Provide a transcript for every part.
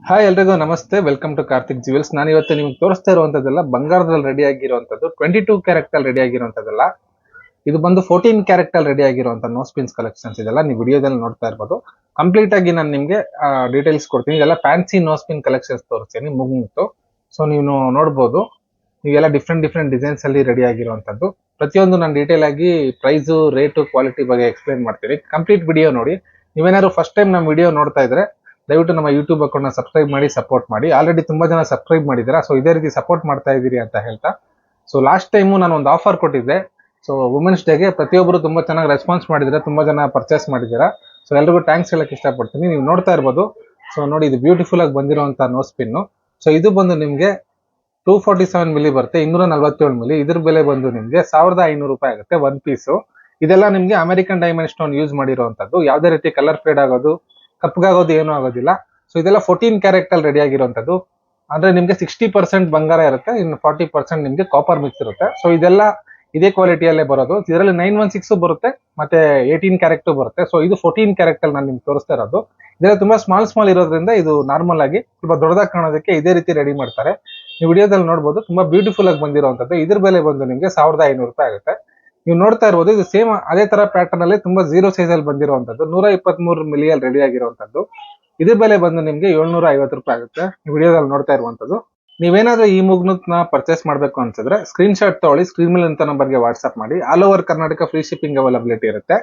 Hi ಎಲ್ರಿಗೂ, ನಮಸ್ತೆ. Welcome to Karthik jewels ನಾನು ಇವತ್ತು ನಿಮ್ಗೆ ತೋರಿಸ್ತಾ ಇರುವಂತದ್ದೆಲ್ಲ ಬಂಗಾರದಲ್ಲಿ ರೆಡಿ ಆಗಿರುವಂತದ್ದು ಟ್ವೆಂಟಿ ಟೂ ಕ್ಯಾರೆಕ್ಟಲ್ ರೆಡಿ ಆಗಿರುವಂತದ್ದೆಲ್ಲ ಇದು ಬಂದು ಫೋರ್ಟೀನ್ ಕ್ಯಾರೆಕ್ಟಲ್ ರೆಡಿ ಆಗಿರುವಂತ ನೋ ಸ್ಪಿನ್ಸ್ ಕಲೆಕ್ಷನ್ಸ್ ಇದೆಲ್ಲ ನೀವು ವಿಡಿಯೋದಲ್ಲಿ ನೋಡ್ತಾ ಇರ್ಬೋದು. ಕಂಪ್ಲೀಟ್ ಆಗಿ ನಾನು ನಿಮ್ಗೆ ಡೀಟೇಲ್ಸ್ ಕೊಡ್ತೀನಿ. ಇದೆಲ್ಲ ಫ್ಯಾನ್ಸಿ ನೋ ಸ್ಪಿನ್ ಕಲೆಕ್ಷನ್ಸ್ ತೋರಿಸ್ತೀನಿ ಮುಗಿತು ಸೊ ನೀವು ನೋಡ್ಬೋದು. ನೀವೆಲ್ಲ ಡಿಫ್ರೆಂಟ್ ಡಿಫ್ರೆಂಟ್ ಡಿಸೈನ್ಸ್ ಅಲ್ಲಿ ರೆಡಿ ಆಗಿರುವಂತದ್ದು ಪ್ರತಿಯೊಂದು ನಾನು ಡೀಟೇಲ್ ಆಗಿ ಪ್ರೈಸು ರೇಟು ಕ್ವಾಲಿಟಿ ಬಗ್ಗೆ ಎಕ್ಸ್ಪ್ಲೈನ್ ಮಾಡ್ತೀನಿ. ಕಂಪ್ಲೀಟ್ ವಿಡಿಯೋ ನೋಡಿ. ನೀವೇನಾದ್ರು ಫಸ್ಟ್ ಟೈಮ್ ನಮ್ಮ ವಿಡಿಯೋ ನೋಡ್ತಾ ಇದ್ರೆ ದಯವಿಟ್ಟು ನಮ್ಮ ಯೂಟ್ಯೂಬ್ ಅಕೌಂಟ್ನ ಸಬ್ಸ್ಕ್ರೈಬ್ ಮಾಡಿ ಸಪೋರ್ಟ್ ಮಾಡಿ. ಆಲ್ರೆಡಿ ತುಂಬಾ ಜನ ಸಬ್ಸ್ಕ್ರೈಬ್ ಮಾಡಿದ್ದೀರಾ? ಸೊ ಇದೇ ರೀತಿ ಸಪೋರ್ಟ್ ಮಾಡ್ತಾ ಇದ್ದೀರಿ ಅಂತ ಹೇಳ್ತಾ. ಸೊ ಲಾಸ್ಟ್ ಟೈಮು ನಾನು ಒಂದು ಆಫರ್ ಕೊಟ್ಟಿದ್ದೆ. ಸೊ ವುಮೆನ್ಸ್ ಡೇಗೆ ಪ್ರತಿಯೊಬ್ಬರು ತುಂಬಾ ಚೆನ್ನಾಗಿ ರೆಸ್ಪಾನ್ಸ್ ಮಾಡಿದ್ರೆ ತುಂಬಾ ಜನ ಪರ್ಚೇಸ್ ಮಾಡಿದ್ದೀರಾ? ಸೊ ಎಲ್ರಿಗೂ ಥ್ಯಾಂಕ್ಸ್ ಹೇಳಕ್ಕೆ ಇಷ್ಟಪಡ್ತೀನಿ. ನೀವು ನೋಡ್ತಾ ಇರ್ಬೋದು. ಸೊ ನೋಡಿ, ಇದು ಬ್ಯೂಟಿಫುಲ್ ಆಗಿ ಬಂದಿರುವಂತ ನೋ ಸ್ಪಿನ್ನು ಸೊ ಇದು ಬಂದು ನಿಮಗೆ ಟೂ ಫಾರ್ಟಿ ಸೆವೆನ್ ಮಿಲಿ ಬರುತ್ತೆ. ಇನ್ನೂರ ನಲ್ವತ್ತೇಳು ಮಿಲಿ ಇದ್ರ ಬೆಲೆ ಬಂದು ನಿಮಗೆ ಸಾವಿರದ ಐನೂರು ರೂಪಾಯಿ ಆಗುತ್ತೆ ಒನ್ ಪೀಸು ಇದೆಲ್ಲ ನಿಮಗೆ ಅಮೆರಿಕನ್ ಡೈಮಂಡ್ ಸ್ಟೋನ್ ಯೂಸ್ ಮಾಡಿರುವಂಥದ್ದು ಯಾವುದೇ ರೀತಿ ಕಲರ್ ಫೇಡ್ ಆಗೋದು ಕಪ್ಪಗಾಗೋದು ಏನೂ ಆಗೋದಿಲ್ಲ. ಸೊ ಇದೆಲ್ಲ ಫೋರ್ಟೀನ್ ಕ್ಯಾರೆಕ್ಟ್ ಅಲ್ಲಿ ರೆಡಿ ಆಗಿರುವಂತದ್ದು ಅಂದ್ರೆ ನಿಮ್ಗೆ ಸಿಕ್ಸ್ಟಿ ಪರ್ಸೆಂಟ್ ಬಂಗಾರ ಇರುತ್ತೆ, ಇನ್ನು ಫಾರ್ಟಿ ಪರ್ಸೆಂಟ್ ನಿಮ್ಗೆ ಕಾಪರ್ ಮಿಕ್ಸ್ ಇರುತ್ತೆ. ಸೊ ಇದೆಲ್ಲ ಇದೇ ಕ್ವಾಲಿಟಿಯಲ್ಲೇ ಬರೋದು. ಇದರಲ್ಲಿ ನೈನ್ ಒನ್ ಸಿಕ್ಸ್ ಬರುತ್ತೆ, ಮತ್ತೆ ಏಯ್ಟೀನ್ ಕ್ಯಾರೆಕ್ಟ್ ಬರುತ್ತೆ. ಸೊ ಇದು ಫೋರ್ಟೀನ್ ಕ್ಯಾರೆಕ್ಟ್ ಅಲ್ಲಿ ನಾನು ನಿಮ್ಗೆ ತೋರಿಸ್ತಾ ಇರೋದು. ಇದೆಲ್ಲ ತುಂಬಾ ಸ್ಮಾಲ್ ಸ್ಮಾಲ್ ಇರೋದ್ರಿಂದ ಇದು ನಾರ್ಮಲ್ ಆಗಿ ಸ್ವಲ್ಪ ದೊಡ್ಡದಾಗಿ ಕಾಣೋದಕ್ಕೆ ಇದೇ ರೀತಿ ರೆಡಿ ಮಾಡ್ತಾರೆ. ನೀವು ವಿಡಿಯೋದಲ್ಲಿ ನೋಡಬಹುದು ತುಂಬಾ ಬ್ಯೂಟಿಫುಲ್ ಆಗಿ ಬಂದಿರುವಂತದ್ದು ಇದ್ರ ಬೆಲೆ ಬಂದು ನಿಮ್ಗೆ ಸಾವಿರದ ಐನೂರು ರೂಪಾಯಿ ಆಗುತ್ತೆ. ನೀವು ನೋಡ್ತಾ ಇರ್ಬೋದು, ಇದು ಸೇಮ್ ಅದೇ ತರ ಪ್ಯಾಟರ್ನ್ ಅಲ್ಲಿ ತುಂಬಾ ಜೀರೋ ಸೈಜ್ ಅಲ್ಲಿ ಬಂದಿರುವಂತದ್ದು ನೂರ ಇಪ್ಪತ್ತ್ ಮೂರು ಮಿಲಿಯಲ್ಲಿ ರೆಡಿ ಆಗಿರುವಂತದ್ದು ಇದ್ರ ಬೆಲೆ ಬಂದು ನಿಮ್ಗೆ ಏಳ್ನೂರ ಐವತ್ತು ರೂಪಾಯಿ ಆಗುತ್ತೆ. ಈ ವಿಡಿಯೋದಲ್ಲಿ ನೋಡ್ತಾ ಇರುವಂತದ್ದು ನೀವೇನಾದ್ರೂ ಈ ಮುಗ್ನ ಪರ್ಚೇಸ್ ಮಾಡಬೇಕು ಅನ್ಸಿದ್ರೆ ಸ್ಕ್ರೀನ್ ಶಾಟ್ ತಗೊಳ್ಳಿ ಸ್ಕ್ರೀನ್ ಮೇಲೆ ಅಂತ ನಂಬರ್ಗೆ ವಾಟ್ಸ್ಆಪ್ ಮಾಡಿ. All over Karnataka free shipping availability ಇರುತ್ತೆ.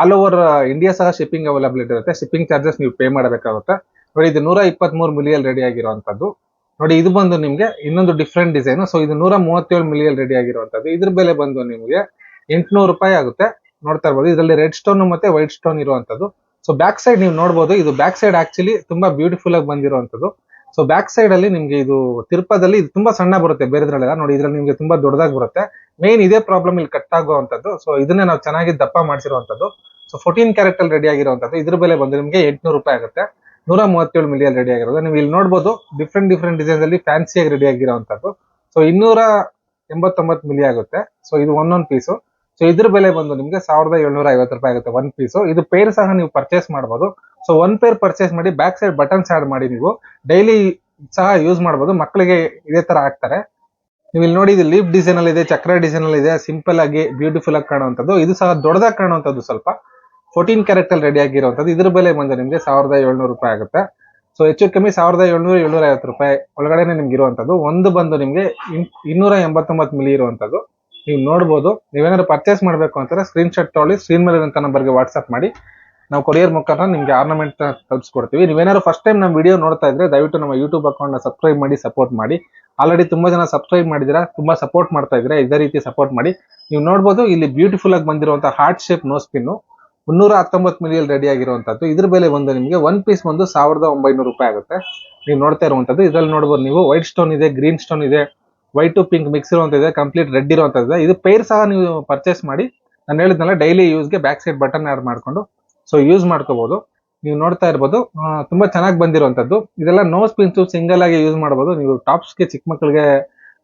ಆಲ್ ಓವರ್ ಇಂಡಿಯಾ ಸಹ ಶಿಪ್ಪಿಂಗ್ ಅವೈಲಬಿಲಿಟಿ ಇರುತ್ತೆ. ಶಿಪ್ಪಿಂಗ್ ಚಾರ್ಜಸ್ ನೀವು ಪೇ ಮಾಡಬೇಕಾಗುತ್ತೆ. ನೋಡಿ, ಇದು ನೂರ ಇಪ್ಪತ್ತ್ ಮೂರು ಮಿಲಿಯಲ್ಲಿ ರೆಡಿ ಆಗಿರುವಂತದ್ದು ನೋಡಿ, ಇದು ಬಂದು ನಿಮ್ಗೆ ಇನ್ನೊಂದು ಡಿಫ್ರೆಂಟ್ ಡಿಸೈನ್ ಸೊ ಇದು ನೂರ ಮೂವತ್ತೇಳು ಮಿಲಿಯಲ್ಲಿ ರೆಡಿ ಆಗಿರುವಂತದ್ದು ಇದ್ರ ಬೆಲೆ ಬಂದು ನಿಮ್ಗೆ ಎಂಟುನೂರು ರೂಪಾಯಿ ಆಗುತ್ತೆ. ನೋಡ್ತಾ ಇರ್ಬೋದು. ಇದರಲ್ಲಿ ರೆಡ್ ಸ್ಟೋನ್ ಮತ್ತೆ ವೈಟ್ ಸ್ಟೋನ್ ಇರುವಂತದ್ದು ಸೊ ಬ್ಯಾಕ್ ಸೈಡ್ ನೀವು ನೋಡಬಹುದು ಇದು ಬ್ಯಾಕ್ ಸೈಡ್ ಆಕ್ಚುಲಿ ತುಂಬಾ ಬ್ಯೂಟಿಫುಲ್ ಆಗಿ ಬಂದಿರುವಂತದ್ದು ಸೊ ಬ್ಯಾಕ್ ಸೈಡ್ ಅಲ್ಲಿ ನಿಮ್ಗೆ ಇದು ತಿರುಪದಲ್ಲಿ ಇದು ತುಂಬಾ ಸಣ್ಣ ಬರುತ್ತೆ ಬೇರೆದ್ರಲ್ಲೆಲ್ಲ. ನೋಡಿ, ಇದ್ರಲ್ಲಿ ನಿಮ್ಗೆ ತುಂಬಾ ದೊಡ್ಡದಾಗಿ ಬರುತ್ತೆ. ಮೇನ್ ಇದೇ ಪ್ರಾಬ್ಲಮ್ ಇಲ್ಲಿ ಕಟ್ ಆಗುವಂತದ್ದು ಸೊ ಇದನ್ನೇ ನಾವು ಚೆನ್ನಾಗಿ ದಪ್ಪ ಮಾಡಿಸಿರುವಂತದ್ದು ಸೊ ಫೋರ್ಟೀನ್ ಕ್ಯಾರೆಟ್ ರೆಡಿ ಆಗಿರುವಂತದ್ದು ಇದ್ರ ಬೆಲೆ ಬಂದು ನಿಮಗೆ ಎಂಟುನೂರು ರೂಪಾಯಿ ಆಗುತ್ತೆ. ನೂರ ಮೂವತ್ತೇಳು ಮಿಲಿಯಲ್ಲಿ ರೆಡಿ ಆಗಿರೋದು. ನೀವು ಇಲ್ಲಿ ನೋಡಬಹುದು ಡಿಫ್ರೆಂಟ್ ಡಿಫ್ರೆಂಟ್ ಡಿಸೈನ್ ಅಲ್ಲಿ ಫ್ಯಾನ್ಸಿಯಾಗಿ ರೆಡಿ ಆಗಿರುವಂತದ್ದು ಸೊ ಇನ್ನೂರ ಎಂಬತ್ತೊಂಬತ್ತು ಮಿಲಿ ಆಗುತ್ತೆ. ಸೊ ಇದು ಒಂದೊಂದು ಪೀಸು ಸೊ ಇದ್ರ ಬೆಲೆ ಬಂದು ನಿಮಗೆ ಸಾವಿರದ ಏಳ್ನೂರ ಐವತ್ತು ರೂಪಾಯಿ ಆಗುತ್ತೆ ಒನ್ ಪೀಸು ಇದು ಪೇರ್ ಸಹ ನೀವು ಪರ್ಚೇಸ್ ಮಾಡಬಹುದು ಸೊ ಒನ್ ಪೇರ್ ಪರ್ಚೇಸ್ ಮಾಡಿ ಬ್ಯಾಕ್ ಸೈಡ್ ಬಟನ್ಸ್ ಆ್ಯಡ್ ಮಾಡಿ ನೀವು. ಡೈಲಿ ಸಹ ಯೂಸ್ ಮಾಡಬಹುದು ಮಕ್ಕಳಿಗೆ ಇದೇ ತರ ಹಾಕ್ತಾರೆ. ನೀವು ಇಲ್ಲಿ ನೋಡಿ, ಇದು ಲೀಫ್ ಡಿಸೈನ್ ಅಲ್ಲಿ ಇದೆ, ಚಕ್ರ ಡಿಸೈನ್ ಅಲ್ಲಿ ಇದೆ. ಸಿಂಪಲ್ ಆಗಿ ಬ್ಯೂಟಿಫುಲ್ ಆಗಿ ಕಾಣುವಂಥದ್ದು. ಇದು ಸಹ ದೊಡ್ಡದಾಗಿ ಕಾಣುವಂಥದ್ದು ಸ್ವಲ್ಪ. ಫೋರ್ಟೀನ್ ಕ್ಯಾರೆಕ್ಟ್ ಅಲ್ಲಿ ರೆಡಿ ಆಗಿರುವಂಥದ್ದು. ಇದ್ರ ಬೆಲೆ ಬಂದು ನಿಮಗೆ ಸಾವಿರದ ಏಳ್ನೂರು ರೂಪಾಯಿ ಆಗುತ್ತೆ. ಸೊ ಹೆಚ್ಚು ಕಮ್ಮಿ ಸಾವಿರದ ಏಳ್ನೂರ ಏಳ್ನೂರ ಐವತ್ತು ರೂಪಾಯಿ ಒಳಗಡೆನೆ ನಿಮ್ಗೆ ಇರುವಂಥದ್ದು. ಒಂದು ಬಂದು ನಿಮಗೆ ಇನ್ನೂರ ಎಂಬತ್ತೊಂಬತ್ತು ಮಿಲಿ ಇರುವಂಥದ್ದು. ನೀವು ನೋಡ್ಬೋದು. ನೀವೇನಾದ್ರು ಪರ್ಚೇಸ್ ಮಾಡಬೇಕು ಅಂತಾರೆ ಸ್ಕ್ರೀನ್ ಶಾಟ್ ತೊಗೊಳ್ಳಿ ಸ್ಕ್ರೀನ್ ಮೇಲೆ ಇರುವಂತ ನಂಬರ್ಗೆ ವಾಟ್ಸ್ಆಪ್ ಮಾಡಿ. ನಾವು ಕೊರಿಯರ್ ಮುಖಾಂತರ ನಿಮ್ಗೆ ಆರ್ನಮೆಂಟ್ ತಲುಪಿಸ್ಕೊಡ್ತೀವಿ. ನೀವೇನಾದ್ರು ಫಸ್ಟ್ ಟೈಮ್ ನಮ್ಮ ವಿಡಿಯೋ ನೋಡ್ತಾ ಇದ್ರೆ ದಯವಿಟ್ಟು ನಮ್ಮ ಯೂಟ್ಯೂಬ್ ಅಕೌಂಟ್ನ ಸಬ್ಸ್ಕ್ರೈಬ್ ಮಾಡಿ ಸಪೋರ್ಟ್ ಮಾಡಿ. ಆಲ್ರೆಡಿ ತುಂಬಾ ಜನ ಸಬ್ಸ್ಕ್ರೈಬ್ ಮಾಡಿದಿರಾ ತುಂಬಾ ಸಪೋರ್ಟ್ ಮಾಡ್ತಾ ಇದ್ರೆ ಇದೇ ರೀತಿ ಸಪೋರ್ಟ್ ಮಾಡಿ. ನೀವು ನೋಡ್ಬೋದು, ಇಲ್ಲಿ ಬ್ಯೂಟಿಫುಲ್ ಆಗಿ ಬಂದಿರುವಂತಹ ಹಾರ್ಟ್ ಶೇಪ್ ನೋ ಸ್ಪಿನ್ನು ಮುನ್ನೂರ ಹತ್ತೊಂಬತ್ತು ಮಿಲಿಯಲ್ಲಿ ರೆಡಿ ಆಗಿರುವಂತದ್ದು. ಇದ್ರ ಬೆಲೆ ಒಂದು ನಿಮಗೆ ಒನ್ ಪೀಸ್ ಒಂದು ಸಾವಿರದ ಒಂಬೈನೂರು ರೂಪಾಯಿ ಆಗುತ್ತೆ. ನೀವು ನೋಡ್ತಾ ಇರುವಂತದ್ದು. ಇದ್ರಲ್ಲಿ ನೋಡ್ಬೋದು ನೀವು ವೈಟ್ ಸ್ಟೋನ್ ಇದೆ ಗ್ರೀನ್ ಸ್ಟೋನ್ ಇದೆ. ವೈಟ್ ಟು ಪಿಂಕ್ ಮಿಕ್ಸ್ ಇರುವಂತಿದೆ ಕಂಪ್ಲೀಟ್ ರೆಡ್ ಇರುವಂತದ್ದು. ಇದು ಪೇರ್ ಸಹ ನೀವು ಪರ್ಚೇಸ್ ಮಾಡಿ, ನಾನು ಹೇಳಿದ್ನಲ್ಲ ಡೈಲಿ ಯೂಸ್ಗೆ ಬ್ಯಾಕ್ ಸೈಡ್ ಬಟನ್ ಆ್ಯಡ್ ಮಾಡಿಕೊಂಡು ಸೊ ಯೂಸ್ ಮಾಡ್ಕೋಬಹುದು ನೀವು ನೋಡ್ತಾ ಇರ್ಬೋದು ತುಂಬಾ ಚೆನ್ನಾಗಿ ಬಂದಿರುವಂತದ್ದು. ಇದೆಲ್ಲ ನೋಸ್ ಪಿನ್ಸು ಸಿಂಗಲ್ ಆಗಿ ಯೂಸ್ ಮಾಡಬಹುದು ನೀವು ಟಾಪ್ಸ್ಗೆ ಚಿಕ್ಕ ಮಕ್ಕಳಿಗೆ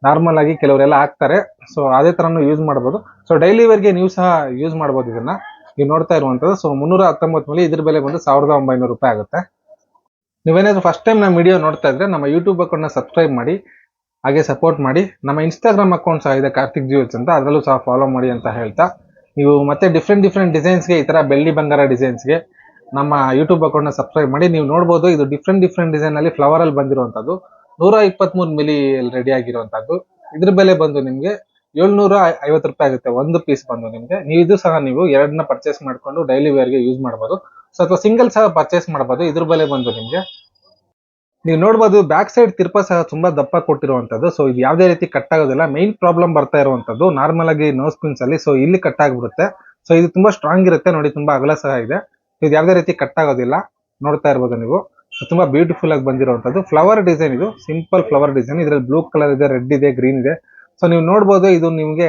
ನಾರ್ಮಲ್ ಆಗಿ ಕೆಲವರೆಲ್ಲ ಹಾಕ್ತಾರೆ ಸೊ ಅದೇ ತರನು ಯೂಸ್ ಮಾಡಬಹುದು ಸೊ ಡೈಲಿ ವೇರ್ಗೆ ನೀವು ಸಹ ಯೂಸ್ ಮಾಡಬಹುದು ಇದನ್ನ. ನೀವು ನೋಡ್ತಾ ಇರುವಂತದ್ದು ಸೊ ಮುನ್ನೂರ ಹತ್ತೊಂಬತ್ತು ಮೇಲೆ ಇದ್ರ ಬೆಲೆ ಬಂದು ಸಾವಿರದ ಒಂಬೈನೂರು ರೂಪಾಯಿ ಆಗುತ್ತೆ. ನೀವೇನಾದ್ರೂ ಫಸ್ಟ್ ಟೈಮ್ ನಮ್ಮ ವಿಡಿಯೋ ನೋಡ್ತಾ ಇದ್ರೆ, ನಮ್ಮ ಯೂಟ್ಯೂಬ್ ಅಕೌಂಟ್ನ ಸಬ್ಸ್ಕ್ರೈಬ್ ಮಾಡಿ ಹಾಗೆ ಸಪೋರ್ಟ್ ಮಾಡಿ. ನಮ್ಮ ಇನ್ಸ್ಟಾಗ್ರಾಮ್ ಅಕೌಂಟ್ ಸಹ ಇದೆ ಕಾರ್ತಿಕ್ ಜ್ಯೂಲ್ಸ್ ಅಂತ. ಅದರಲ್ಲೂ ಸಹ ಫಾಲೋ ಮಾಡಿ ಅಂತ ಹೇಳ್ತಾ. ನೀವು ಮತ್ತೆ ಡಿಫ್ರೆಂಟ್ ಡಿಫ್ರೆಂಟ್ ಡಿಸೈನ್ಸ್ಗೆ ಈ ತರ ಬೆಳ್ಳಿ ಬಂಗಾರ ಡಿಸೈನ್ಸ್ಗೆ ನಮ್ಮ ಯೂಟ್ಯೂಬ್ ಅಕೌಂಟ್ನ ಸಬ್ಸ್ಕ್ರೈಬ್ ಮಾಡಿ. ನೀವು ನೋಡ್ಬೋದು, ಇದು ಡಿಫ್ರೆಂಟ್ ಡಿಫ್ರೆಂಟ್ ಡಿಸೈನ್ ಫ್ಲವರಲ್ಲಿ ಬಂದಿರುವಂತದ್ದು. ನೂರ ಇಪ್ಪತ್ಮೂರು ಮಿಲಿ ರೆಡಿ ಆಗಿರುವಂತದ್ದು. ಇದ್ರ ಬೆಲೆ ಬಂದು ನಿಮಗೆ ಏಳ್ನೂರ ಐವತ್ತು ರೂಪಾಯಿ ಆಗುತ್ತೆ. ಒಂದು ಪೀಸ್ ಬಂದು ನಿಮಗೆ. ನೀವು ಇದು ಸಹ ನೀವು ಎರಡನ್ನ ಪರ್ಚೇಸ್ ಮಾಡ್ಕೊಂಡು ಡೈಲಿ ವೇರ್ಗೆ ಯೂಸ್ ಮಾಡಬಹುದು ಸೊ ಅಥವಾ ಸಿಂಗಲ್ ಸಹ ಪರ್ಚೇಸ್ ಮಾಡಬಹುದು ಇದ್ರ ಬೆಲೆ ಬಂದು ನಿಮ್ಗೆ ನೀವು ನೋಡ್ಬೋದು ಬ್ಯಾಕ್ ಸೈಡ್ ತಿರ್ಪ ಸಹ ತುಂಬಾ ದಪ್ಪ ಕೊಟ್ಟಿರುವಂತದ್ದು. ಸೊ ಇದು ಯಾವುದೇ ರೀತಿ ಕಟ್ ಆಗೋದಿಲ್ಲ. ಮೈನ್ ಪ್ರಾಬ್ಲಮ್ ಬರ್ತಾ ಇರುವಂತದ್ದು. ನಾರ್ಮಲ್ ಆಗಿ ನೋ ಪಿನ್ಸ್ ಅಲ್ಲಿ ಸೊ ಇಲ್ಲಿ ಕಟ್ ಆಗ್ಬಿಡುತ್ತೆ. ಸೊ ಇದು ತುಂಬಾ ಸ್ಟ್ರಾಂಗ್ ಇರುತ್ತೆ. ನೋಡಿ, ತುಂಬಾ ಅಗಲ ಸಹ ಇದೆ. ಇದು ಯಾವುದೇ ರೀತಿ ಕಟ್ ಆಗೋದಿಲ್ಲ. ನೋಡ್ತಾ ಇರ್ಬೋದು ನೀವು. ತುಂಬಾ ಬ್ಯೂಟಿಫುಲ್ ಆಗಿ ಬಂದಿರುವಂತದ್ದು. ಫ್ಲವರ್ ಡಿಸೈನ್ ಇದು. ಸಿಂಪಲ್ ಫ್ಲವರ್ ಡಿಸೈನ್ ಇದ್ರಲ್ಲಿ ಬ್ಲೂ ಕಲರ್ ಇದೆ ರೆಡ್ ಇದೆ ಗ್ರೀನ್ ಇದೆ. ಸೊ ನೀವು ನೋಡ್ಬೋದು ಇದು ನಿಮ್ಗೆ,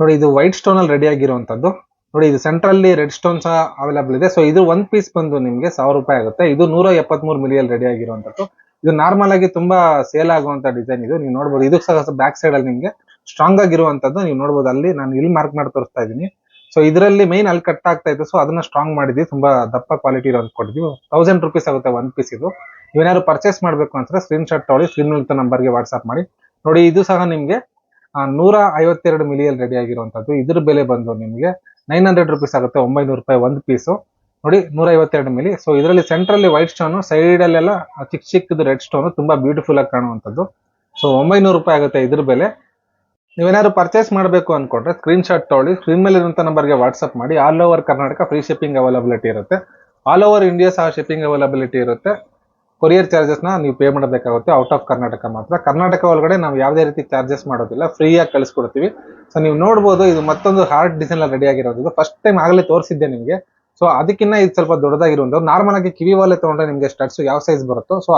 ನೋಡಿ, ಇದು ವೈಟ್ ಸ್ಟೋನ್ ಅಲ್ಲಿ ರೆಡಿ ಆಗಿರುವಂತದ್ದು. ನೋಡಿ, ಇದು ಸೆಂಟ್ರಲ್ಲಿ ರೆಡ್ ಸ್ಟೋನ್ ಸಹ ಅವೈಲಬಲ್ ಇದೆ. ಸೊ ಇದು ಒಂದ್ ಪೀಸ್ ಬಂದು ನಿಮ್ಗೆ ಸಾವಿರ ರೂಪಾಯಿ ಆಗುತ್ತೆ. ಇದು ನೂರ ಎಪ್ಪತ್ಮೂರು ಮಿಲಿಯಲ್ ರೆಡಿ ಆಗಿರುವಂತದ್ದು ಇದು ನಾರ್ಮಲ್ ಆಗಿ ತುಂಬಾ ಸೇಲ್ ಆಗುವಂತ ಡಿಸೈನ್ ಇದು. ನೀವು ನೋಡಬಹುದು ಇದು ಸಹ ಬ್ಯಾಕ್ ಸೈಡ್ ಅಲ್ಲಿ ನಿಮ್ಗೆ ಸ್ಟ್ರಾಂಗ್ ಆಗಿರುವಂತದ್ದು ನೀವು ನೋಡಬಹುದು ಅಲ್ಲಿ ನಾನು ಇಲ್ಲಿ ಮಾರ್ಕ್ ಮಾಡಿ ತೋರಿಸ್ತಾ ಇದ್ದೀನಿ. ಸೊ ಇದರಲ್ಲಿ ಮೈನ್ ಅಲ್ಲಿ ಕಟ್ ಆಗ್ತಾ ಇತ್ತು ಸೊ ಅದನ್ನ ಸ್ಟ್ರಾಂಗ್ ಮಾಡಿದ್ವಿ ತುಂಬಾ ದಪ್ಪ ಕ್ವಾಲಿಟಿ ಇರೋದು ಕೊಟ್ಟಿದ್ವಿ ತೌಸಂಡ್ ರುಪೀಸ್ ಆಗುತ್ತೆ ಒನ್ ಪೀಸ್ ಇದು. ನೀವೇನಾದ್ರು ಪರ್ಚೇಸ್ ಮಾಡಬೇಕು ಅಂದ್ರೆ ಸ್ಕ್ರೀನ್ ಶಾಟ್ ತೊಳಿ ಸ್ಕ್ರೀನ್ ನಂಬರ್ ನಂಬರ್ಗೆ ವಾಟ್ಸ್ಆಪ್ ಮಾಡಿ. ನೋಡಿ, ಇದು ಸಹ ನಿಮಗೆ ನೂರ ಐವತ್ತೆರಡು ಮಿಲಿಯಲ್ಲಿ ರೆಡಿ ಆಗಿರುವಂತದ್ದು ಇದ್ರ ಬೆಲೆ ಬಂದು ನಿಮಗೆ ನೈನ್ ಹಂಡ್ರೆಡ್ ರುಪೀಸ್ ಆಗುತ್ತೆ, ಒಂಬೈನೂರು ರೂಪಾಯಿ ಒಂದು ಪೀಸು ನೋಡಿ ನೂರ ಐವತ್ತೆರಡು ಮಿಲಿ. ಸೊ ಇದರಲ್ಲಿ ಸೆಂಟ್ರಲ್ಲಿ ವೈಟ್ ಸ್ಟೋನ್ ಸೈಡ್ ಅಲ್ಲೆಲ್ಲ ಚಿಕ್ಕ ಚಿಕ್ಕದು ರೆಡ್ ಸ್ಟೋನ್ ತುಂಬಾ ಬ್ಯೂಟಿಫುಲ್ ಆಗಿ ಕಾಣುವಂಥದ್ದು. ಸೊ ಒಂಬೈನೂರು ರೂಪಾಯಿ ಆಗುತ್ತೆ ಇದ್ರ ಬೆಲೆ. ನೀವೇನಾದ್ರು ಪರ್ಚೇಸ್ ಮಾಡಬೇಕು ಅನ್ಕೊಂಡ್ರೆ ಸ್ಕ್ರೀನ್ ಶಾಟ್ ತೊಗೊಳ್ಳಿ. ಸ್ಕ್ರೀನ್ ಮೇಲೆ ಇರುವಂತ ನಂಬರ್ಗೆ ವಾಟ್ಸ್ಆಪ್ ಮಾಡಿ. All over Karnataka free shipping availability ಇರುತ್ತೆ. ಆಲ್ ಓವರ್ ಇಂಡಿಯಾ ಸಹ ಶಿಪ್ಪಿಂಗ್ ಅವೈಲಬಿಲಿಟಿ ಇರುತ್ತೆ. ಕೊರಿಯರ್ ಚಾರ್ಜಸ್ನ ನೀವು ಪೇ ಮಾಡಬೇಕಾಗುತ್ತೆ ಔಟ್ ಆಫ್ ಕರ್ನಾಟಕ ಮಾತ್ರ. ಕರ್ನಾಟಕ ಒಳಗಡೆ ನಾವು ಯಾವುದೇ ರೀತಿ ಚಾರ್ಜಸ್ ಮಾಡೋದಿಲ್ಲ. ಫ್ರೀಯಾಗಿ ಕಳಿಸ್ಕೊಡ್ತೀವಿ. ಸೊ ನೀವು ನೋಡ್ಬೋದು ಇದು ಮತ್ತೊಂದು ಹಾರ್ಟ್ ಡಿಸೈನ್ ರೆಡಿ ಆಗಿರೋದು. ಇದು ಫಸ್ಟ್ ಟೈಮ್ ಆಗಲೇ ತೋರಿಸಿದ್ದೆ ನಿಮಗೆ. ಸೊ ಅದಕ್ಕಿಂತ ಇದು ಸ್ವಲ್ಪ ದೊಡ್ಡದಾಗಿರುವಂಥದ್ದು. ನಾರ್ಮಲ್ ಆಗಿ ಕಿವಿ ವಾಲೆ ತೊಗೊಂಡ್ರೆ ನಿಮಗೆ ಸ್ಟಡ್ಸ್ ಯಾವ ಸೈಜ್ ಬರುತ್ತೋ ಸೊ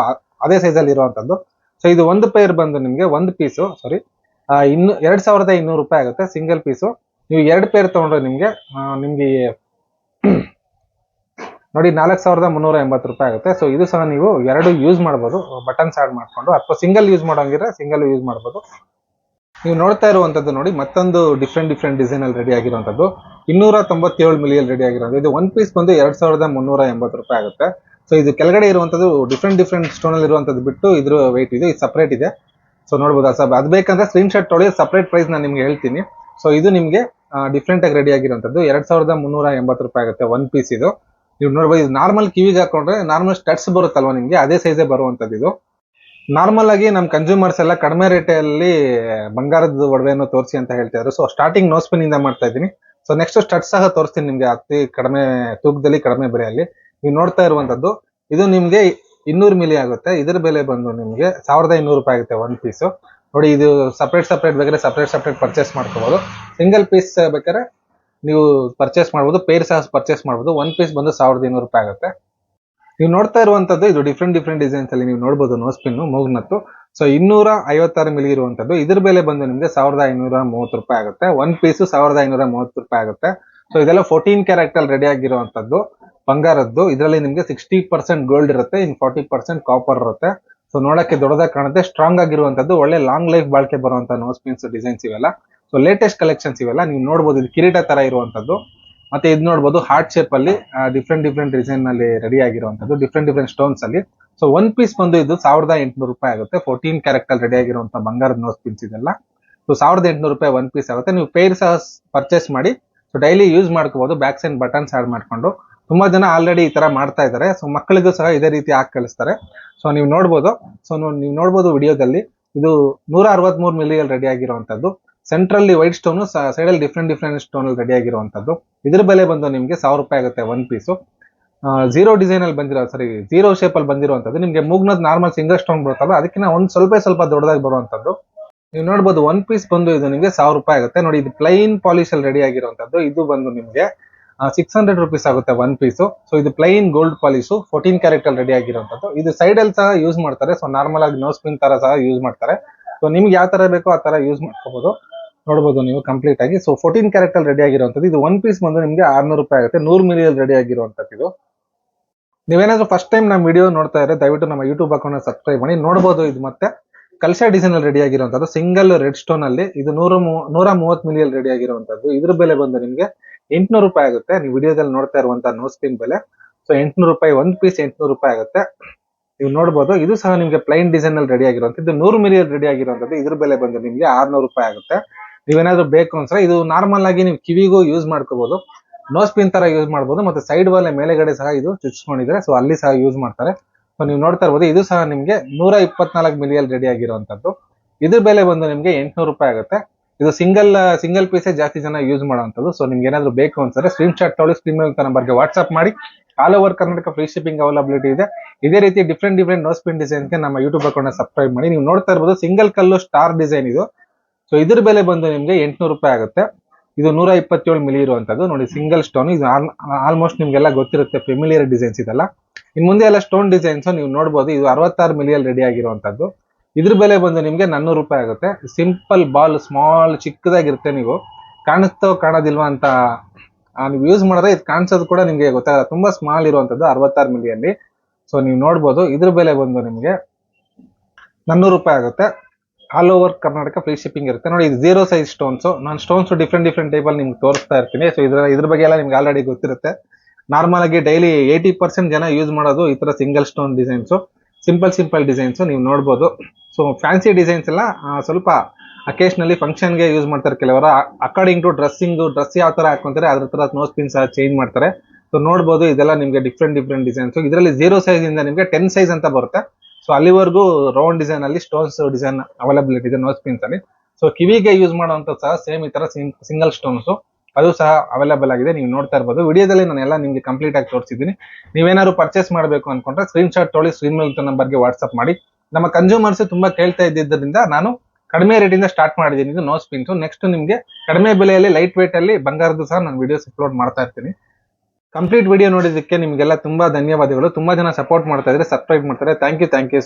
ಅದೇ ಸೈಜಲ್ಲಿ ಇರುವಂಥದ್ದು. ಸೊ ಇದು ಒಂದು ಪೇರ್ ಬಂದು ನಿಮಗೆ ಒಂದು ಪೀಸು ಸಾರಿ ಇನ್ನು ಎರಡು ಸಾವಿರದ ಇನ್ನೂರು ರೂಪಾಯಿ ಆಗುತ್ತೆ ಸಿಂಗಲ್ ಪೀಸು ನೀವು ಎರಡು ಪೇರ್ ತೊಗೊಂಡ್ರೆ ನಿಮಗೆ ನಿಮಗೆ ನೋಡಿ, ನಾಲ್ಕು ಸಾವಿರದ ಮುನ್ನೂರ ಎಂಬತ್ತು ರೂಪಾಯಿ ಆಗುತ್ತೆ. ಸೊ ಇದು ಸಹ ನೀವು ಎರಡು ಯೂಸ್ ಮಾಡ್ಬೋದು. ಬಟನ್ಸ್ ಆಡ್ ಮಾಡ್ಕೊಂಡು, ಅಥವಾ ಸಿಂಗಲ್ ಯೂಸ್ ಮಾಡೋಂಗಿದ್ರೆ ಸಿಂಗಲ್ ಯೂಸ್ ಮಾಡ್ಬೋದು. ನೀವು ನೋಡ್ತಾ ಇರುವಂತದ್ದು ನೋಡಿ ಮತ್ತೊಂದು ಡಿಫ್ರೆಂಟ್ ಡಿಫ್ರೆಂಟ್ ಡಿಸೈನ್ ಅಲ್ಲಿ ರೆಡಿ ಆಗಿರುವಂತದ್ದು. ಇನ್ನೂರ ತೊಂಬತ್ತೇಳು ಮಿಲಿಯಲ್ಲಿ ರೆಡಿ ಆಗಿರೋದು ಇದು ಒನ್ ಪೀಸ್ ಬಂದು ಎರಡ್ ಸಾವಿರದ ಮುನ್ನೂರ ಎಂಬತ್ತು ರೂಪಾಯಿ ಆಗುತ್ತೆ. ಸೊ ಇದು ಕೆಳಗಡೆ ಇರುವಂತದ್ದು ಡಿಫ್ರೆಂಟ್ ಡಿಫ್ರೆಂಟ್ ಸ್ಟೋನ್ ಅಲ್ಲಿ ಇರುವಂತದ್ದು ಬಿಟ್ಟು ಇದ್ರ ವೆಯ್ಟ್ ಇದೆ, ಇದು ಸಪರೇಟ್ ಇದೆ. ಸೊ ನೋಡ್ಬೋದು? ಸರ್ ಅದು ಬೇಕಂದ್ರೆ ಸ್ಕ್ರೀನ್ ಶಾಟ್ ತೊಳೆಯೋ ಸಪರೇಟ್ ಪ್ರೈಸ್ ನಾನು ನಿಮ್ಗೆ ಹೇಳ್ತೀನಿ. ಸೊ ಇದು ನಿಮಗೆ ಡಿಫ್ರೆಂಟ್ ಆಗಿ ರೆಡಿ ಆಗಿರುವಂತದ್ದು. ಎರಡ್ ಸಾವಿರದ ಮುನ್ನೂರ ಎಂಬತ್ತು ರೂಪಾಯಿ ಆಗುತ್ತೆ ಒನ್ ಪೀಸ್ ಇದು. ನೀವು ನೋಡ್ಬೋದು, ಇದು ನಾರ್ಮಲ್ ಕಿವಿಗೆ ಹಾಕೊಂಡ್ರೆ ನಾರ್ಮಲ್ ಸ್ಟಡ್ಸ್ ಬರುತ್ತಲ್ವಾ ನಿಮಗೆ? ಅದೇ ಸೈಜೇ ಬರುವಂತದ್ದು ಇದು. ನಾರ್ಮಲ್ ಆಗಿ ನಮ್ಮ ಕನ್ಸ್ಯೂಮರ್ಸ್ ಎಲ್ಲ ಕಡಿಮೆ ರೇಟಲ್ಲಿ, ಬಂಗಾರದ ಒಡವೆಯನ್ನು ತೋರಿಸಿ ಅಂತ ಹೇಳ್ತಾ ಇದ್ರು ಸೊ ಸ್ಟಾರ್ಟಿಂಗ್ ನೋಸ್ಪಿನ್ ಇಂದ ಮಾಡ್ತಾ ಇದ್ದೀನಿ. ಸೊ ನೆಕ್ಸ್ಟ್ ಸ್ಟಟ್ ಸಹ ತೋರಿಸ್ತೀನಿ ನಿಮ್ಗೆ ಅತಿ ಕಡಿಮೆ, ತೂಕದಲ್ಲಿ ಕಡಿಮೆ ಬೆಲೆಯಲ್ಲಿ. ನೀವು ನೋಡ್ತಾ ಇರುವಂತದ್ದು, ಇದು ನಿಮ್ಗೆ ಇನ್ನೂರು ಮಿಲಿ ಆಗುತ್ತೆ. ಇದ್ರ ಬೆಲೆ ಬಂದು ನಿಮ್ಗೆ ಸಾವಿರದ ಇನ್ನೂರು ರೂಪಾಯಿ ಆಗುತ್ತೆ ಒನ್ ಪೀಸು ನೋಡಿ, ಇದು ಸಪ್ರೇಟ್ ಸಪ್ರೇಟ್ ಬೇಕಾದ್ರೆ ಸಪ್ರೇಟ್ ಸಪ್ರೇಟ್ ಪರ್ಚೇಸ್ ಮಾಡ್ಕೋಬಹುದು ಸಿಂಗಲ್ ಪೀಸ್ ಬೇಕಾದ್ರೆ ನೀವು ಪರ್ಚೇಸ್ ಮಾಡ್ಬೋದು. ಪೇರ್ ಸಹ ಪರ್ಚೇಸ್ ಮಾಡ್ಬೋದು. ಒನ್ ಪೀಸ್ ಬಂದು ಸಾವಿರದ ಇನ್ನೂರು ರೂಪಾಯಿ ಆಗುತ್ತೆ. ನೀವು ನೋಡ್ತಾ ಇರುವಂತದ್ದು ಇದು ಡಿಫ್ರೆಂಟ್ ಡಿಫ್ರೆಂಟ್ ಡಿಸೈನ್ಸ್ ಅಲ್ಲಿ ನೀವು ನೋಡಬಹುದು ನೋಸ್ಪಿನ್ ಮೂಗ್ನತ್ತು ಸೊ ಇನ್ನೂರ ಐವತ್ತಾರು ಮಿಲಿ ಇರುವಂತದ್ದು. ಇದ್ರ ಬೆಲೆ ಬಂದು ನಿಮಗೆ ಸಾವಿರದ ಐನೂರ ಮೂವತ್ತು ರೂಪಾಯಿ ಆಗುತ್ತೆ. ಒನ್ ಪೀಸು ಸಾವಿರದ ಐನೂರ ಮೂವತ್ತು ರೂಪಾಯಿ ಆಗುತ್ತೆ. ಸೊ ಇದೆಲ್ಲ ಫೋರ್ಟೀನ್ ಕ್ಯಾರೆಕ್ಟ್ ಅಲ್ಲಿ ರೆಡಿ ಆಗಿರುವಂತದ್ದು, ಬಂಗಾರದ್ದು. ಇದರಲ್ಲಿ ನಿಮಗೆ ಸಿಕ್ಸ್ಟಿ ಪರ್ಸೆಂಟ್ ಗೋಲ್ಡ್ ಇರುತ್ತೆ, ಇನ್ ಫಾರ್ಟಿ ಪರ್ಸೆಂಟ್ ಕಾಪರ್ ಇರುತ್ತೆ. ಸೊ ನೋಡಕ್ಕೆ ದೊಡ್ಡದಾಗಿ ಕಾಣುತ್ತೆ ಸ್ಟ್ರಾಂಗ್ ಆಗಿರುವಂತದ್ದು. ಒಳ್ಳೆ ಲಾಂಗ್ ಲೈಫ್ ಬಾಳ್ಕೆ ಬರುವಂತ ನೋಸ್ಪಿನ್ಸ್ ಡಿಸೈನ್ಸ್ ಇವೆಲ್ಲ. ಸೊ ಲೇಟೆಸ್ಟ್ ಕಲೆಕ್ಷನ್ಸ್ ಇವೆಲ್ಲ ನೀವು ನೋಡಬಹುದು ಇದು ಕಿರೀಟ ತರ ಇರುವಂತದ್ದು. ಮತ್ತೆ ಇದು ನೋಡಬಹುದು ಹಾರ್ಟ್ ಶೇಪ್ ಅಲ್ಲಿ ಡಿಫ್ರೆಂಟ್ ಡಿಫ್ರೆಂಟ್ ಡಿಸೈನ್ನಲ್ಲಿ ರೆಡಿ ಆಗಿರುವಂತದ್ದು ಡಿಫ್ರೆಂಟ್ ಡಿಫ್ರೆಂಟ್ ಸ್ಟೋನ್ಸ್ ಅಲ್ಲಿ. ಸೊ ಒನ್ ಪೀಸ್ ಬಂದು ಇದು ಸಾವಿರದ ಎಂಟುನೂರು ರೂಪಾಯಿ ಆಗುತ್ತೆ. ಫೋರ್ಟೀನ್ ಕ್ಯಾರೆಕ್ಟ್ ಅಲ್ಲಿ ರೆಡಿ ಆಗಿರುವಂತ ಬಂಗಾರದ ನೋಸ್ ಪಿನ್ಸ್ ಇದೆಲ್ಲ. ಸೊ ಸಾವಿರದ ಎಂಟುನೂರು ರೂಪಾಯಿ ಒನ್ ಪೀಸ್ ಆಗುತ್ತೆ. ನೀವು ಪೇರ್ ಸಹ ಪರ್ಚೇಸ್ ಮಾಡಿ ಸೊ ಡೈಲಿ ಯೂಸ್ ಮಾಡ್ಕೋಬಹುದು ಬ್ಯಾಕ್ ಸೈಡ್ ಬಟನ್ಸ್ ಆಡ್ ಮಾಡ್ಕೊಂಡು. ತುಂಬಾ ಜನ ಆಲ್ರೆಡಿ ಈ ತರ ಮಾಡ್ತಾ ಇದ್ದಾರೆ. ಸೊ ಮಕ್ಕಳಿಗೂ ಸಹ ಇದೇ ರೀತಿ ಹಾಕಿ ಕಳಿಸ್ತಾರೆ. ಸೊ ನೀವು ನೋಡ್ಬೋದು ಸೊ ನೀವು ನೋಡ್ಬೋದು ವಿಡಿಯೋದಲ್ಲಿ ಇದು ನೂರ ಅರವತ್ಮೂರು ಮಿಲಿಯಲ್ಲಿ ರೆಡಿ ಆಗಿರುವಂತದ್ದು ಸೆಂಟ್ರಲ್ಲಿ ವೈಟ್ ಸ್ಟೋನ್ ಸೈಡ್ ಅಲ್ಲಿ ಡಿಫ್ರೆಂಟ್ ಡಿಫ್ರೆಂಟ್ ಸ್ಟೋನ್ ರೆಡಿ ಆಗಿರುವಂತದ್ದು ಇದ್ರ ಬೆಲೆ ಬಂದು ನಿಮಗೆ ಸಾವಿರ ರೂಪಾಯಿ ಆಗುತ್ತೆ ಒನ್ ಪೀಸು ಝೀರೋ ಡಿಸೈನ್ ಅಲ್ಲಿ ಬಂದಿರೋ ಸಾರಿ ಶೇಪ್ ಅಲ್ಲಿ ಬಂದಿರುವಂತದ್ದು ನಿಮಗೆ ಮೂಗ್ನದ್ ನಾರ್ಮಲ್ ಸಿಂಗಲ್ ಸ್ಟೋನ್ ಬರುತ್ತಲ್ಲ ಅದಕ್ಕಿಂತ ಒಂದು ಸ್ವಲ್ಪ ಸ್ವಲ್ಪ ದೊಡ್ಡದಾಗಿ ಬರುವಂತದ್ದು ನೀವು ನೋಡ್ಬೋದು ಒನ್ ಪೀಸ್ ಬಂದು ಇದು ನಿಮಗೆ ಸಾವಿರ ರೂಪಾಯಿ ಆಗುತ್ತೆ. ನೋಡಿ, ಇದು ಪ್ಲೈನ್ ಅಲ್ಲಿ ರೆಡಿ ಆಗಿರುವಂತದ್ದು ಇದು ಬಂದು ನಿಮಗೆ ಸಿಕ್ಸ್ ಹಂಡ್ರೆಡ್ ರುಪೀಸ್ ಆಗುತ್ತೆ ಒನ್ ಪೀಸು ಸೊ ಇದು ಪ್ಲೈನ್ ಗೋಲ್ಡ್ ಪಾಲಿಶು ಫೋರ್ಟೀನ್ ಅಲ್ಲಿ ರೆಡಿ ಆಗಿರುವಂತದ್ದು ಇದು ಸೈಡ್ ಅಲ್ಲಿ ಸಹ ಯೂಸ್ ಮಾಡ್ತಾರೆ. ಸೊ ನಾರ್ಮಲ್ ಆಗಿ ನೋಸ್ ಪಿನ್ ತರ ಸಹ ಯೂಸ್ ಮಾಡ್ತಾರೆ. ಸೊ ನಿಮ್ಗೆ ಯಾವ ತರ ಬೇಕೋ ಆ ತರ ಯೂಸ್ ಮಾಡ್ಕೋಬಹುದು ನೋಡಬಹುದು ನೀವು ಕಂಪ್ಲೀಟ್ ಆಗಿ. ಸೊ ಫೋರ್ಟೀನ್ ಕ್ಯಾರೆಟ್ ರೆಡಿ ಆಗಿರುವಂತದ್ದು ಇದು ಒನ್ ಪೀಸ್ ಬಂದು ನಿಮಗೆ ಆರ್ನೂರು ರೂಪಾಯಿ ಆಗುತ್ತೆ. ನೂರು ಮಿಲಿಯಲ್ ರೆಡಿ ಆಗಿರುವಂತದ್ದು ಇದು. ನೀವೇನಾದ್ರೂ ಫಸ್ಟ್ ಟೈಮ್ ನಮ್ಮ ವಿಡಿಯೋ ನೋಡ್ತಾ ಇದ್ರೆ ದಯವಿಟ್ಟು ನಮ್ಮ ಯೂಟ್ಯೂಬ್ ಅಕೌಂಟ್ ಸಬ್ಸ್ಕ್ರೈಬ್ ಮಾಡಿ. ನೋಡಬಹುದು ಇದು ಮತ್ತೆ. ಕಲ್ಸಾ ಡಿಸೈನ್ ಅಲ್ಲಿ ರೆಡಿ ಆಗಿರುವಂತದ್ದು ಸಿಂಗಲ್ ರೆಡ್ ಸ್ಟೋನ್ ಅಲ್ಲಿ ಇದು ನೂರ ನೂರ ಮೂವತ್ ಮಿಲಿಯಲ್ಲಿ ರೆಡಿ ಆಗಿರುವಂತದ್ದು ಇದ್ರ ಬೆಲೆ ಬಂದು ನಿಮಗೆ ಎಂಟ್ನೂರು ರೂಪಾಯಿ ಆಗುತ್ತೆ. ನೀವು ವಿಡಿಯೋದಲ್ಲಿ ನೋಡ್ತಾ ಇರುವಂತಹ ನೋ ಸ್ಕ್ರೀನ್ ಬೆಲೆ. ಸೊ ಎಂಟುನೂರು ರೂಪಾಯಿ ಒಂದ್ ಪೀಸ್ ಎಂಟ್ನೂರು ರೂಪಾಯಿ ಆಗುತ್ತೆ. ನೀವು ನೋಡಬಹುದು ಇದು ಸಹ ನಿಮಗೆ ಪ್ಲೈನ್ ಡಿಸೈನ್ ಅಲ್ಲಿ ರೆಡಿ ಆಗಿರುವಂತದ್ದು ನೂರು ಮಿಲಿ ರೆಡಿ ಆಗಿರುವಂತದ್ದು ಇದ್ರ ಬೆಲೆ ಬಂದು ನಿಮಗೆ ಆರ್ನೂರು ರೂಪಾಯಿ ಆಗುತ್ತೆ. ನೀವೇನಾದ್ರೂ ಬೇಕು ಅಂದ್ರೆ ಇದು ನಾರ್ಮಲ್ ಆಗಿ ನೀವು ಕಿವಿಗೂ ಯೂಸ್ ಮಾಡ್ಕೋಬಹುದು ನೋಸ್ ಪಿನ್ ತರ ಯೂಸ್ ಮಾಡಬಹುದು ಮತ್ತೆ ಸೈಡ್ ವಾಲೆ ಮೇಲೆಗಡೆ ಸಹ ಇದು ಚುಚ್ಕೊಂಡಿದ್ರೆ ಸೊ ಅಲ್ಲಿ ಸಹ ಯೂಸ್ ಮಾಡ್ತಾರೆ. ಸೊ ನೀವು ನೋಡ್ತಾ ಇರ್ಬೋದು, ಇದು ಸಹ ನಿಮಗೆ ನೂರ ಇಪ್ಪತ್ನಾಲ್ಕು ಮಿಲಿಯಲ್ಲಿ ರೆಡಿ ಆಗಿರುವಂತದ್ದು ಇದ್ರ ಬೆಲೆ ಬಂದು ನಿಮಗೆ ಎಂಟ್ನೂರು ರೂಪಾಯಿ ಆಗುತ್ತೆ. ಇದು ಸಿಂಗಲ್ ಸಿಂಗಲ್ ಪೀಸೇ ಜಾಸ್ತಿ ಜನ ಯೂಸ್ ಮಾಡುವಂಥದ್ದು. ಸೊ ನಿಮ್ಗೆ ಏನಾದ್ರು ಬೇಕು ಅನ್ಸರೆ ಸ್ಕ್ರೀನ್ ಶಾಟ್ ತೊಳಿ ಸ್ಕ್ರೀನ್ ಮೇಲೆ ನಂಬರ್ಗೆ ವಾಟ್ಸ್ಆಪ್ ಮಾಡಿ. All over Karnataka free shipping availability ಇದೆ. ಇದೇ ರೀತಿ ಡಿಫ್ರೆಂಟ್ ಡಿಫ್ರೆಂಟ್ ನೋ ಡಿಸೈನ್ಗೆ ನಮ್ಮ ಯೂಟ್ಯೂಬ್ ಅಕೌಂಟ್ ಸಬ್ಸ್ಕ್ರೈಬ್ ಮಾಡಿ. ನೀವು ನೋಡ್ತಾ ಇರ್ಬೋದು ಸಿಂಗಲ್ ಕಲ್ಲು ಸ್ಟಾರ್ ಡಿಸೈನ್ ಇದು. ಸೊ ಇದ್ರ ಬೆಲೆ ಬಂದು ನಿಮಗೆ ಎಂಟುನೂರು ರೂಪಾಯಿ ಆಗುತ್ತೆ. ಇದು ನೂರ ಇಪ್ಪತ್ತೇಳು ಮಿಲಿ ಇರುವಂತದ್ದು. ನೋಡಿ ಸಿಂಗಲ್ ಸ್ಟೋನ್ ಇದು ಆಲ್ಮೋಸ್ಟ್ ನಿಮ್ಗೆಲ್ಲ ಗೊತ್ತಿರುತ್ತೆ ಫೆಮಿಲಿಯರ್ ಡಿಸೈನ್ಸ್ ಇದೆಲ್ಲ. ಇನ್ ಮುಂದೆ ಎಲ್ಲ ಸ್ಟೋನ್ ಡಿಸೈನ್ಸ್ ನೀವು ನೋಡಬಹುದು ಇದು ಅರವತ್ತಾರು ಮಿಲಿಯಲ್ಲಿ ರೆಡಿ ಆಗಿರುವಂತದ್ದು. ಇದ್ರ ಬೆಲೆ ಬಂದು ನಿಮಗೆ ನಾನ್ನೂರು ರೂಪಾಯಿ ಆಗುತ್ತೆ. ಸಿಂಪಲ್ ಬಾಲ್ ಸ್ಮಾಲ್ ಚಿಕ್ಕದಾಗಿರುತ್ತೆ ನೀವು. ಕಾಣಿಸ್ತೋ ಕಾಣೋದಿಲ್ವಾ ಅಂತ ನೀವು ಯೂಸ್ ಮಾಡಿದ್ರೆ ಇದು ಕಾಣಿಸೋದು ಕೂಡ ನಿಮಗೆ ಗೊತ್ತಾಗಲ್ಲ. ತುಂಬಾ ಸ್ಮಾಲ್ ಇರುವಂತದ್ದು ಅರವತ್ತಾರು ಮಿಲಿಯಲ್ಲಿ ಸೊ ನೀವು ನೋಡ್ಬೋದು, ಇದ್ರ ಬೆಲೆ ಬಂದು ನಿಮಗೆ ನಾನ್ನೂರು ರೂಪಾಯಿ ಆಗುತ್ತೆ. All over Karnataka free shipping ಇರುತ್ತೆ. ನೋಡಿ, ಇದು ಜೀರೋ ಸೈಜ್ ಸ್ಟೋನ್ಸ್ ನಾನು ಸ್ಟೋನ್ಸ್ ಡಿಫ್ರೆಂಟ್ ಡಿಫ್ರೆಂಟ್ ಟೈಪ್ ಅಲ್ಲಿ ನಿಮ್ಗೆ ತೋರಿಸ್ತಾ ಇರ್ತೀನಿ. ಸೊ ಇದ್ರ ಇದ್ರ ಬಗ್ಗೆ ಎಲ್ಲ ನಿಮ್ಗೆ ಆಲ್ರೆಡಿ ಗೊತ್ತಿರುತ್ತೆ. ನಾರ್ಮಲ್ ಆಗಿ ಡೈಲಿ ಏಯ್ಟಿ ಪರ್ಸೆಂಟ್ ಜನ ಯೂಸ್ ಮಾಡೋದು ಈ ತರ single stone designs simple simple designs ನೀವು ನೋಡ್ಬೋದು. ಸೊ ಫ್ಯಾನ್ಸಿ ಡಿಸೈನ್ಸ್ ಎಲ್ಲ ಸ್ವಲ್ಪ ಅಕೇಶನಲ್ಲಿ ಫಂಕ್ಷನ್ಗೆ ಯೂಸ್ ಮಾಡ್ತಾರೆ ಕೆಲವರು. ಅಕಾರ್ಡಿಂಗ್ ಟು ಡ್ರೆಸ್ಸಿಂಗ್ ಡ್ರೆಸ್ ಯಾವ ಥರ ಹಾಕೊಂತಾರೆ, ಅದ್ರ ಥರ ನೋಸ್ ಪಿನ್ಸ್ ಚೇಂಜ್ ಮಾಡ್ತಾರೆ. ಸೊ ನೋಡ್ಬೋದು ಇದೆಲ್ಲ ನಿಮಗೆ ಡಿಫ್ರೆಂಟ್ ಡಿಫ್ರೆಂಟ್ ಡಿಸೈನ್ಸ್ ಇದರಲ್ಲಿ ಜೀರೋ ಸೈಜ್ ಇಂದ ನಿಮಗೆ ಟೆನ್ ಸೈಜ್ ಅಂತ ಬರುತ್ತೆ. ಸೊ ಅಲ್ಲಿವರೆಗೂ ರೌಂಡ್ ಡಿಸೈನ್ ಅಲ್ಲಿ ಸ್ಟೋನ್ಸ್ ಡಿಸೈನ್ ಅವೈಲಬಿಲಿಟಿ ಇದೆ ನೋಸ್ ಪಿನ್ಸ್ ಅಲ್ಲಿ. ಸೊ ಕಿವಿಗೆ ಯೂಸ್ ಮಾಡುವಂತ ಸಹ ಸೇಮ್ ಈ ತರ ಸಿಂಗಲ್ ಸ್ಟೋನ್ಸ್ ಅದು ಸಹ ಅವೈಲೇಬಲ್ ಆಗಿದೆ. ನೀವು ನೋಡ್ತಾ ಇರ್ಬೋದು. ವಿಡಿಯೋದಲ್ಲಿ ನಾನು ಎಲ್ಲ ನಿಮಗೆ ಕಂಪ್ಲೀಟ್ ಆಗಿ ತೋರಿಸಿದ್ದೀನಿ. ನೀವೇನಾದ್ರು ಪರ್ಚೇಸ್ ಮಾಡಬೇಕು ಅನ್ಕೊಂಡ್ರೆ ಸ್ಕ್ರೀನ್ ಶಾಟ್ ತೊಳಿ ಸ್ಕ್ರೀನ್ ಮೇಲೆ ನಂಬರ್ಗೆ ವಾಟ್ಸಪ್ ಮಾಡಿ. ನಮ್ಮ ಕನ್ಸ್ಯೂಮರ್ಸ್ ತುಂಬಾ ಕೇಳ್ತಾ ಇದ್ದಿದ್ದರಿಂದ ನಾನು ಕಡಿಮೆ ರೇಟ್ ಇಂದ ಸ್ಟಾರ್ಟ್ ಮಾಡಿದೀನಿ ಇದು ನೋ ಸ್ಪಿನ್ಸ್ ನೆಕ್ಸ್ಟ್ ನಿಮಗೆ ಕಡಿಮೆ ಬೆಲೆಯಲ್ಲಿ ಲೈಟ್ ವೇಟ್ ಅಲ್ಲಿ ಬಂಗಾರದ್ದು ಸಹ ನಾನು ವಿಡಿಯೋಸ್ ಅಪ್ಲೋಡ್ ಮಾಡ್ತಾ ಇರ್ತೀನಿ. ಕಂಪ್ಲೀಟ್ ವಿಡಿಯೋ ನೋಡಿದಕ್ಕೆ ನಿಮಗೆಲ್ಲ ತುಂಬಾ ಧನ್ಯವಾದಗಳು. ತುಂಬಾ ಜನ ಸಪೋರ್ಟ್ ಮಾಡ್ತಾ ಇದ್ರೆ ಸಬ್ಸ್ಕ್ರೈಬ್ ಮಾಡ್ತಾರೆ. Thank you thank you